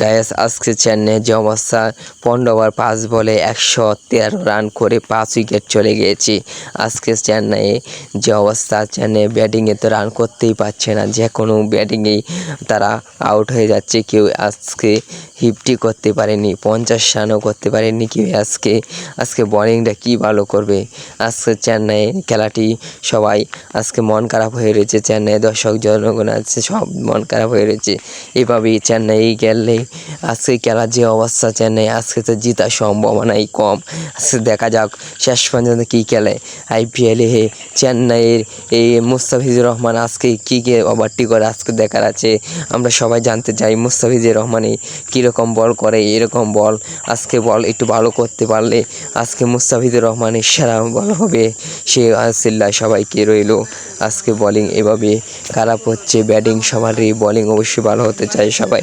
Guys, আজকে চেন্নাইয়ের যে অবস্থা পনেরো ওভার পাঁচ বলে একশো তেরো রান করে পাঁচ উইকেট চলে গিয়েছে। আজকে চেন্নাইয়ে যে অবস্থা চেন্নাই ব্যাটিংয়ে তো রান করতেই পারছে না, যে কোনো ব্যাটিংয়েই তারা আউট হয়ে যাচ্ছে। কেউ আজকে ফিফটি করতে পারেনি, পঞ্চাশ রানও করতে পারেনি, কেউ আজকে আজকে বলিংটা কী ভালো করবে? আজকে চেন্নাই খেলাটি সবাই আজকে মন খারাপ হয়ে রয়েছে, চেন্নাই দর্শক জনগণ আছে, সব মন খারাপ হয়ে রয়েছে। এভাবেই চেন্নাই গেলে আজকে খেলার যে অবস্থা চেন্নাই আজকে তো জেতার সম্ভাবনাই কম। আজকে দেখা যাক শেষ পর্যন্ত কী খেলে। আইপিএলে হে চেন্নাইয়ের এই মুস্তাফিজুর রহমান আজকে কী কী ওভারটি করে আজকে দেখার আছে। আমরা সবাই জানতে চাই মুস্তাফিজুর রহমানে কীরকম বল করে, এরকম বল আজকে বল একটু ভালো করতে পারলে আজকে মুস্তাফিজুর রহমানের সেরা বল হবে। সে সিল্লা সবাইকে রইল। আজকে বোলিং এভাবে খারাপ হচ্ছে ব্যাটিং সবারই বোলিং অবশ্যই ভালো হতে চাই সবাই